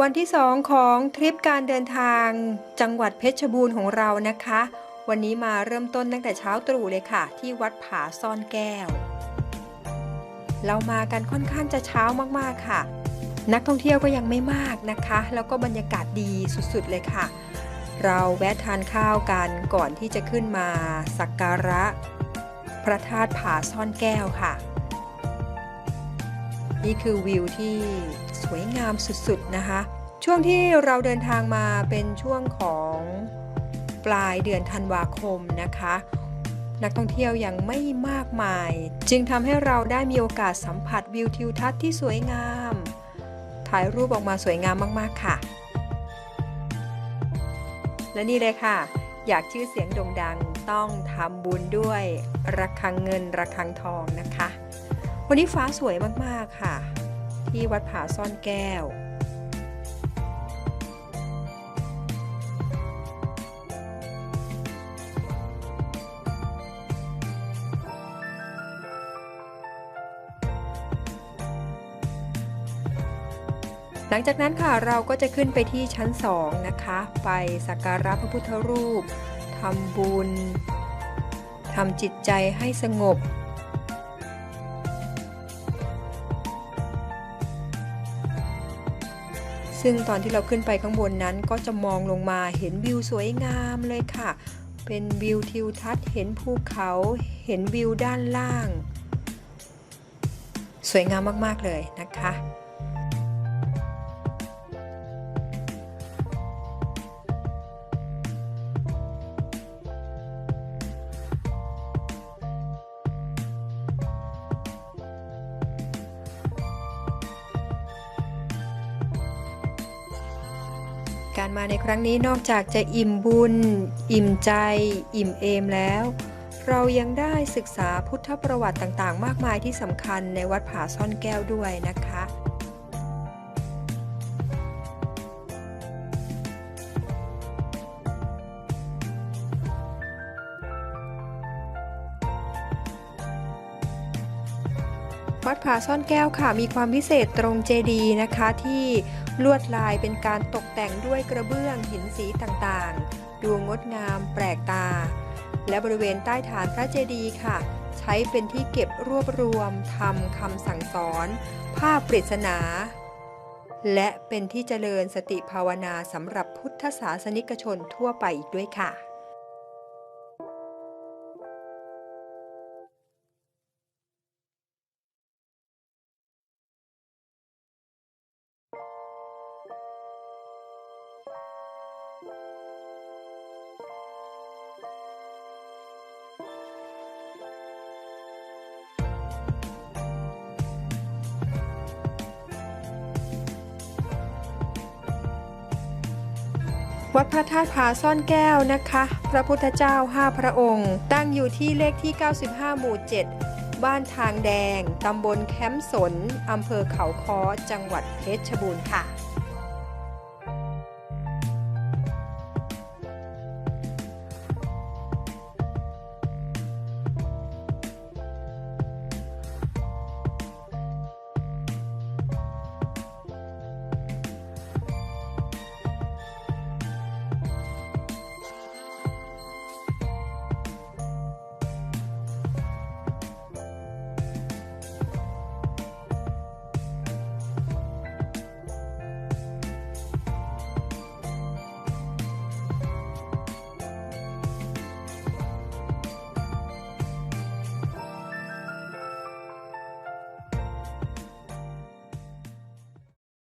วันที่2ของทริปการเดินทางจังหวัดเพชรบูรณ์ของเรานะคะ วันนี้มาเริ่มต้นตั้งแต่เช้าตรู่เลยค่ะ ที่วัดผาซ่อนแก้ว เรามากันค่อนข้างจะเช้ามากๆค่ะ นักท่องเที่ยวก็ยังไม่มากนะคะ แล้วก็บรรยากาศดีสุดๆเลยค่ะ เราแวะทานข้าวกันก่อนที่จะขึ้นมาสักการะ พระธาตุผาซ่อนแก้วค่ะ นี่คือวิวที่สวยงามสุดๆนะคะ ช่วงที่เราเดินทางมาเป็นช่วงของปลายเดือนธันวาคมนะคะ นักท่องเที่ยวยังไม่มากมาย จึงทำให้เราได้มีโอกาสสัมผัสวิวทิวทัศน์ที่สวยงาม ถ่ายรูปออกมาสวยงามมากๆค่ะ และนี่เลยค่ะ อยากชื่อเสียงโด่งดังต้องทำบุญด้วยระฆังเงินระฆังทองนะคะ วันนี้ฟ้าสวยมากๆค่ะ ที่วัดผาซ่อนแก้ว หลังจากนั้นค่ะเราก็จะขึ้นไปที่ชั้น 2 นะคะ ไปสักการะพระพุทธรูปทำบุญทำจิตใจให้สงบ ซึ่งตอนที่เราขึ้นไปข้างบนนั้นก็จะมองลงมาเห็นวิวสวยงามเลยค่ะ เป็นวิวทิวทัศน์เห็นภูเขาเห็นวิวด้านล่าง สวยงามมากๆเลยนะคะ การมาในครั้งนี้นอกจากจะอิ่มบุญ อิ่มใจ อิ่มเอมแล้ว เรายังได้ศึกษาพุทธประวัติต่างๆ มากมายที่สำคัญในวัดผาซ่อนแก้วด้วยนะคะวัดผาซ่อนแก้วค่ะมีความพิเศษตรงเจดีย์นะคะที่ ลวดลายเป็นการตกแต่งด้วยกระเบื้องหินสีต่างๆ ดูงดงามแปลกตา และบริเวณใต้ฐานพระเจดีย์ค่ะ ใช้เป็นที่เก็บรวบรวมทำคำสั่งสอน ภาพปริศนา และเป็นที่เจริญสติภาวนาสำหรับพุทธศาสนิกชนทั่วไปอีกด้วยค่ะ วัดพระธาตุผาซ่อนแก้วนะคะ พระพุทธเจ้า 5 พระองค์ ตั้งอยู่ที่เลขที่ 95 หมู่ 7 บ้านทางแดง ตำบลแคมป์สน อำเภอเขาค้อ จังหวัดเพชรบูรณ์ค่ะ